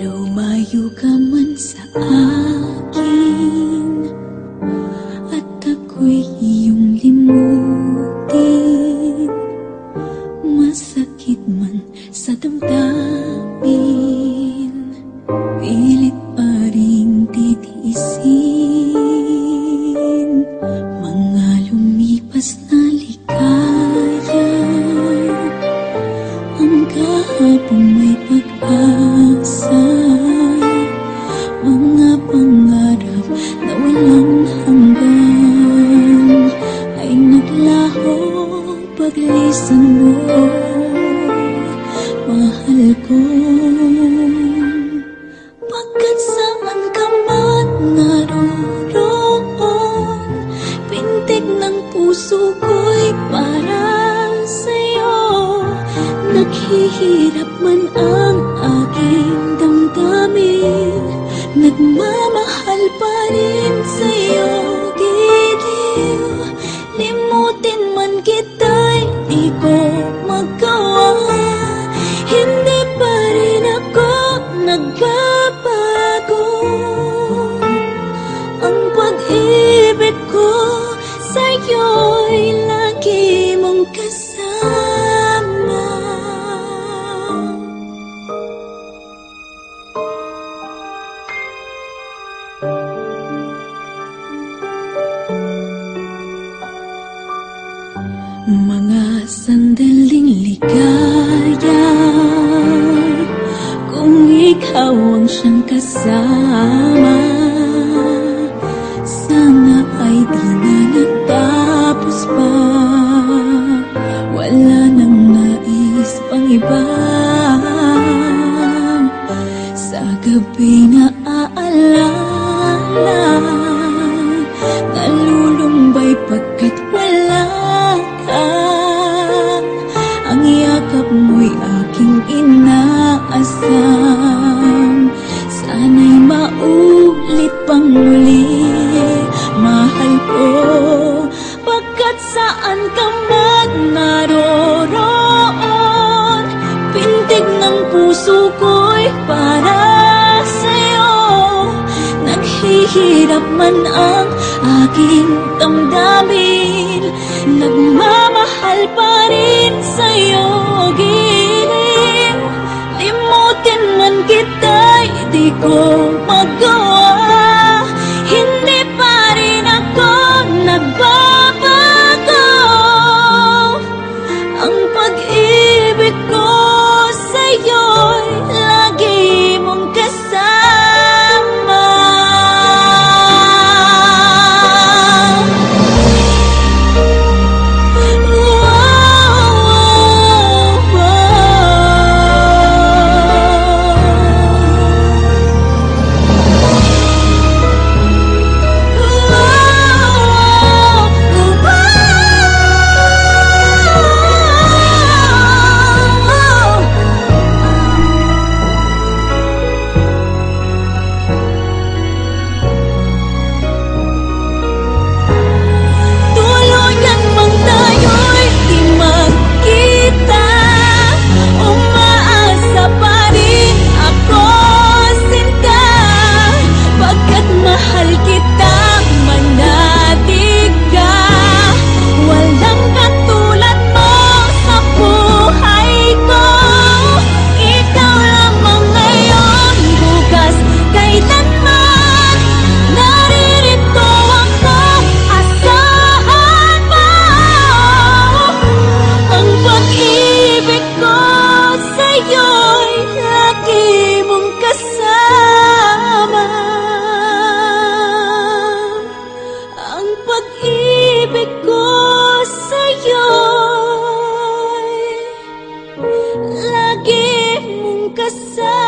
Lumayo ka man sa akin At ako'y iyong limutan Mahal ka man naroon Pintig ng puso ko'y para sa'yo. Naghihirap man ang aking damdamin Nagmamahal pa rin sa'yo giliw Mga sandaling ligaya. Kung ikaw ang siyang kasama Sana ay di na natapos pa. Wala nang nais pang iba. Sa gabi na aalala maulit pang muli. Mahal ko Pagkat saan ka man naroroon Pintig ng puso ko'y para sa'yo. Naghihirap man ang aking damdamin Nagmamahal pa rin sa'yo giliw Limutin man kita'y di ko magawa kasar